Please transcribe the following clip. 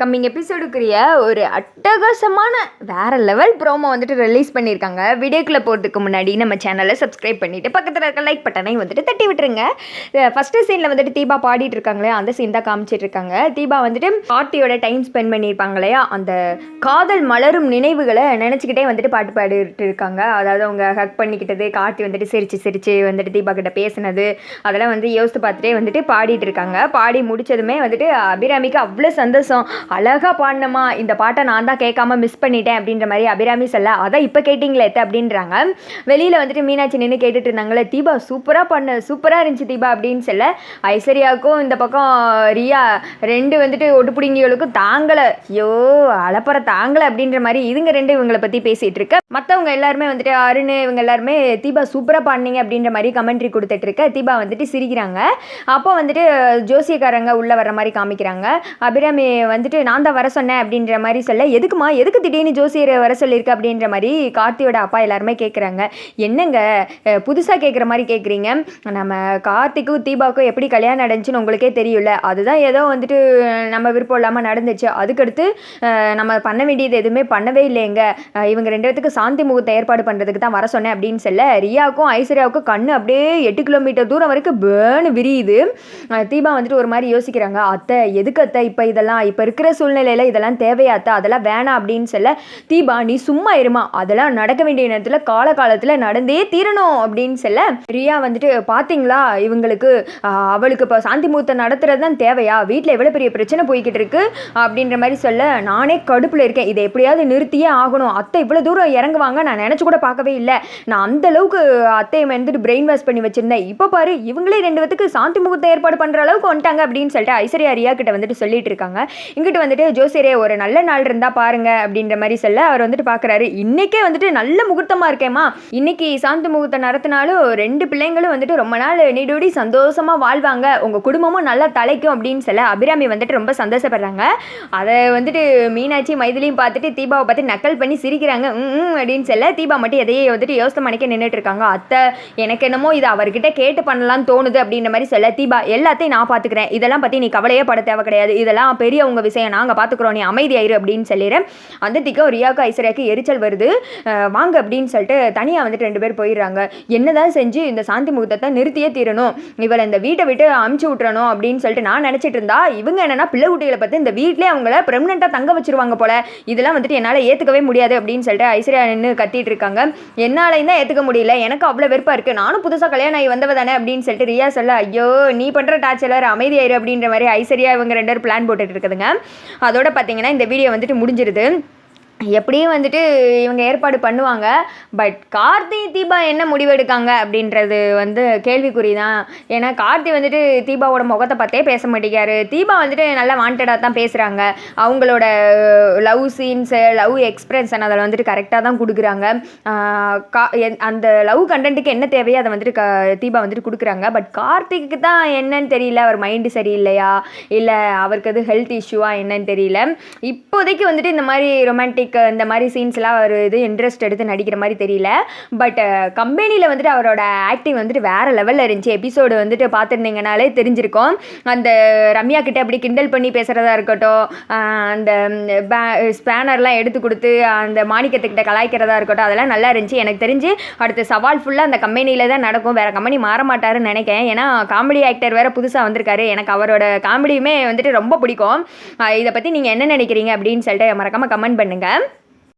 Coming எபிசோடுக்குரிய ஒரு அட்டகாசமான வேற லெவல் ப்ரோமோ வந்துட்டு ரிலீஸ் பண்ணியிருக்காங்க. வீடியோக்குள்ளே போகிறதுக்கு முன்னாடி நம்ம சேனலை சப்ஸ்கிரைப் பண்ணிவிட்டு பக்கத்தில் இருக்க லைக் பட்டனையும் வந்துட்டு தட்டி விட்டுருங்க. ஃபஸ்ட்டு சீனில் வந்துட்டு தீபா பாடிட்டு இருக்காங்களே அந்த சீன் தான் காமிச்சிட்டு இருக்காங்க. தீபா வந்துட்டு பார்ட்டியோட டைம் ஸ்பெண்ட் பண்ணியிருப்பாங்க இல்லையா? அந்த காதல் மலரும் நினைவுகளை நினச்சிக்கிட்டே வந்துட்டு பாட்டு பாடிட்டு இருக்காங்க. அதாவது அவங்க ஹக் பண்ணிக்கிட்டது கார்த்தி வந்துட்டு சிரிச்சு சிரிச்சு வந்துட்டு தீபா கிட்ட பேசினது அதெல்லாம் வந்து யோசித்து பார்த்துட்டே வந்துட்டு பாடிட்டு இருக்காங்க. பாடி முடிச்சதுமே வந்துட்டு அபிராமிக்கு அவ்வளோ சந்தோஷம். அழகாக பாடினமா இந்த பாட்டை நான் தான் கேட்காம மிஸ் பண்ணிட்டேன் அப்படின்ற மாதிரி அபிராமி சொல்ல அதான் இப்போ கேட்டிங்களே? எத்த அப்படின்றாங்க. வெளியில் வந்துட்டு மீனாட்சி நின்று கேட்டுட்டு இருந்தாங்களே தீபா சூப்பராக பண்ண சூப்பராக இருந்துச்சு தீபா அப்படின்னு சொல்ல ஐஸ்வர்யாவுக்கும் இந்த பக்கம் ரியா ரெண்டு வந்துட்டு ஒட்டுப்பிடிங்கிகளுக்கும் தாங்கலை. ஐயோ அலப்பற தாங்கலை அப்படின்ற மாதிரி இதுங்க ரெண்டு இவங்களை பற்றி பேசிகிட்டு இருக்க. மற்றவங்க எல்லாருமே வந்துட்டு அருண் இவங்க எல்லாருமே தீபா சூப்பராக பாடினீங்க அப்படின்ற மாதிரி கமெண்ட்ரி கொடுத்துட்டு இருக்க தீபா வந்துட்டு சிரிக்கிறாங்க. அப்போ வந்துட்டு ஜோசியக்காரங்க உள்ளே வர மாதிரி காமிக்கிறாங்க. அபிராமி வந்துட்டு நான் தான் வர சொன்னேன் அப்படின்ற மாதிரி சொல்ல எதுக்குமா எதுக்கு திடீர்னு ஜோசியரை வர சொல்லியிருக்க? அப்படின்ற மாதிரி கார்த்தியோட அப்பா எல்லாருமே கேட்குறாங்க என்னங்க புதுசாக கேட்குற மாதிரி கேட்குறீங்க நம்ம கார்த்திக்கும் தீபாவுக்கும் எப்படி கல்யாணம் நடந்துச்சுன்னு உங்களுக்கே தெரியும்ல. அதுதான் ஏதோ வந்துட்டு நம்ம விருப்பம் இல்லாமல் நடந்துச்சு. அதுக்கடுத்து நம்ம பண்ண வேண்டியது எதுவுமே பண்ணவே இல்லைங்க இவங்க ரெண்டு பேத்துக்கு சாந்தி முகூர்த்த ஏற்பாடு பண்ணுறதுக்கு தான் வர சொன்னேன் அப்படின்னு சொல்ல ரியாவுக்கும் ஐஸ்வர்யாவுக்கும் கண்ணு அப்படியே எட்டு கிலோமீட்டர் தூரம் வரைக்கும் பேர்னு விரியுது. தீபா வந்துட்டு ஒரு மாதிரி யோசிக்கிறாங்க. அத்தை எதுக்கு அத்தை இப்போ இதெல்லாம்? இப்போ இருக்க இருக்கிற சூழ்நிலையில் இதெல்லாம் தேவையாத்தா? அதெல்லாம் வேணாம் அப்படின்னு சொல்ல தீபா நீ சும்மா இருமா. அதெல்லாம் நடக்க வேண்டிய நேரத்தில் கால காலத்தில் நடந்தே தீரணும். அப்படின்னு சொல்ல ரியா வந்துட்டு பார்த்தீங்களா இவங்களுக்கு அவளுக்கு இப்போ சாந்தி முகூர்த்தம் நடத்துறது தான் தேவையா? வீட்டில் எவ்வளோ பெரிய பிரச்சனை போய்கிட்டு இருக்கு? அப்படின்ற மாதிரி சொல்ல நானே கடுப்பில் இருக்கேன். இதை எப்படியாவது நிறுத்தியே ஆகணும். அத்தை இவ்வளோ தூரம் இறங்குவாங்க. நான் நினச்சி கூட பார்க்கவே இல்லை. நான் அந்த அளவுக்கு அத்தையை வந்துட்டு பிரெயின் வாஷ் பண்ணி வச்சுருந்தேன். இப்போ பாரு இவங்களே ரெண்டு பேத்துக்கு சாந்தி முகூர்த்த ஏற்பாடு பண்ணுற அளவுக்கு வந்துட்டாங்க. அப்படின்னு சொல்லிட்டு ஐஸ்வர்யா ரியா கிட்ட வந்துட்டு சொல்லிட்டு இருக்காங்க. இங்கிட்டு வந்துட்டு ஜோசியரே ஒரு நல்ல நாள் இருந்தால் பாருங்க அப்படின்ற மாதிரி சொல்ல அவர் வந்துட்டு பார்க்குறாரு இன்னைக்கே வந்துட்டு நல்ல முகூர்த்தமாக இருக்கேம்மா. இன்னைக்கு சாந்தி முகூர்த்தம் நடத்தினாலும் ரெண்டு பிள்ளைங்களும் வந்துட்டு ரொம்ப நாள் நீடோடி சந்தோஷமா வாழ்வாங்க. உங்கள் குடும்பமும் நல்லா தலைக்கும் அப்படின்னு சொல்ல அபிராமி வந்துட்டு ரொம்ப சந்தோஷப்படுறாங்க. அதை வந்துட்டு மீனாட்சி மைதிலையும் பார்த்துட்டு தீபாவை பார்த்து நக்கல் பண்ணி சிரிக்கிறாங்க. ம் அப்படின்னு சொல்ல தீபா மட்டும் எதையே வந்துட்டு யோசனை மணிக்க நின்றுட்டு இருக்காங்க. அத்தை எனக்கு என்னமோ இது அவர்கிட்ட கேட்டு பண்ணலாம்னு தோணுது அப்படின்ற மாதிரி சொல்ல தீபா எல்லாத்தையும் நான் பார்த்துக்கிறேன். இதெல்லாம் பற்றி நீ கவலையே பட தேவை கிடையாது. இதெல்லாம் பெரிய உங்க விஷயம் நாங்கள் பார்த்துக்குறோம் நீ அமைதியாயிரு அப்படின்னு சொல்லிடுறேன் அந்தத்திக்கு திக்கம் ரியாவுக்கு ஐஸ்வர்யாவுக்கு எரிச்சல் வருது. வாங்க அப்படின்னு சொல்லிட்டு தனியாக வந்துட்டு ரெண்டு பேர் போயிடுறாங்க. என்னதான் செஞ்சு இந்த சாந்தி முகூர்த்தத்தை நிறுத்தியே தீரணும். இவளை இந்த வீட்டை விட்டு அமுச்சு விட்டுறணும் அப்படின்னு சொல்லிட்டு நான் நினச்சிட்டு இருந்தா இவங்க என்னன்னா பிள்ளை குட்டிகளை பார்த்து இந்த வீட்டிலே அவங்கள பெர்மனெண்ட்டாக தங்க வச்சிருவாங்க போல. இதெல்லாம் வந்துட்டு என்னால் ஏற்றுக்கவே முடியாது அப்படின்னு சொல்லிட்டு ஐஸ்வர்யா நின்று கத்திட்டு இருக்காங்க. என்னாலையும் தான் ஏற்றுக்க முடியல. எனக்கு அவ்வளோ வெறுப்பாக இருக்குது நானும் புதுசாக கல்யாணம் ஆகி வந்தவ தானே அப்படின்னு சொல்லிட்டு ரியா சொல்ல ஐயோ நீ பண்ணுற டார்ச்சலர் அமைதியாயிரு அப்படின்ற மாதிரி ஐஸ்வர்யா இவங்க ரெண்டு பேரும் பிளான் போட்டுட்டு இருக்குதுங்க. அதோட பார்த்தீங்கன்னா இந்த வீடியோ வந்துட்டு முடிஞ்சிருது. எப்படியும் வந்துட்டு இவங்க ஏற்பாடு பண்ணுவாங்க. பட் கார்த்தி தீபா என்ன முடிவெடுக்காங்க அப்படின்றது வந்து கேள்விக்குறி தான் ஏன்னா கார்த்தி வந்துட்டு தீபாவோட முகத்தை பார்த்தே பேச மாட்டேங்காரு தீபா வந்துட்டு நல்லா வாண்டடாக தான் பேசுகிறாங்க அவங்களோட லவ் சீன்ஸு லவ் எக்ஸ்பிரஷன் அதில் வந்துட்டு கரெக்டாக தான் கொடுக்குறாங்க. கா அந்த லவ் கண்டென்ட்டுக்கு என்ன தேவையோ அதை வந்துட்டு க தீபா வந்துட்டு கொடுக்குறாங்க. பட் கார்த்திக்கு தான் என்னன்னு தெரியல. அவர் மைண்டு சரியில்லையா? இல்லை அவருக்கு அது ஹெல்த் இஷ்யூவா என்னன்னு தெரியல. இப்போதைக்கு வந்துட்டு இந்த மாதிரி ரொமான்டிக் இந்த மாதிரி சீன்ஸ்லாம் அவர் இது இன்ட்ரெஸ்ட் எடுத்து நடிக்கிற மாதிரி தெரியல. பட் கம்பெனியில் வந்துட்டு அவரோட ஆக்டிங் வந்துட்டு வேறு லெவலில் இருந்துச்சு. எபிசோடு வந்துட்டு பார்த்துருந்தீங்கனாலே தெரிஞ்சிருக்கும். அந்த ரம்யா கிட்ட அப்படி கிண்டல் பண்ணி பேசுகிறதா இருக்கட்டும் அந்த ஸ்பேனர்லாம் எடுத்து கொடுத்து அந்த மாணிக்கத்துக்கிட்ட கலாய்க்கிறதா இருக்கட்டும் அதெல்லாம் நல்லா இருந்துச்சு. எனக்கு தெரிஞ்சு அடுத்த சவால் ஃபுல்லாக அந்த கம்பெனியில் தான் நடக்கும். வேறு கம்பெனி மாற மாட்டாருன்னு நினைக்கிறேன். ஏன்னா காமெடி ஆக்டர் வேறு புதுசாக வந்திருக்காரு. எனக்கு அவரோட காமெடியுமே வந்துட்டு ரொம்ப பிடிக்கும். இதை பற்றி நீங்கள் என்ன நினைக்கிறீங்க அப்படின்னு சொல்லிட்டு மறக்காமல் கமெண்ட் பண்ணுங்கள்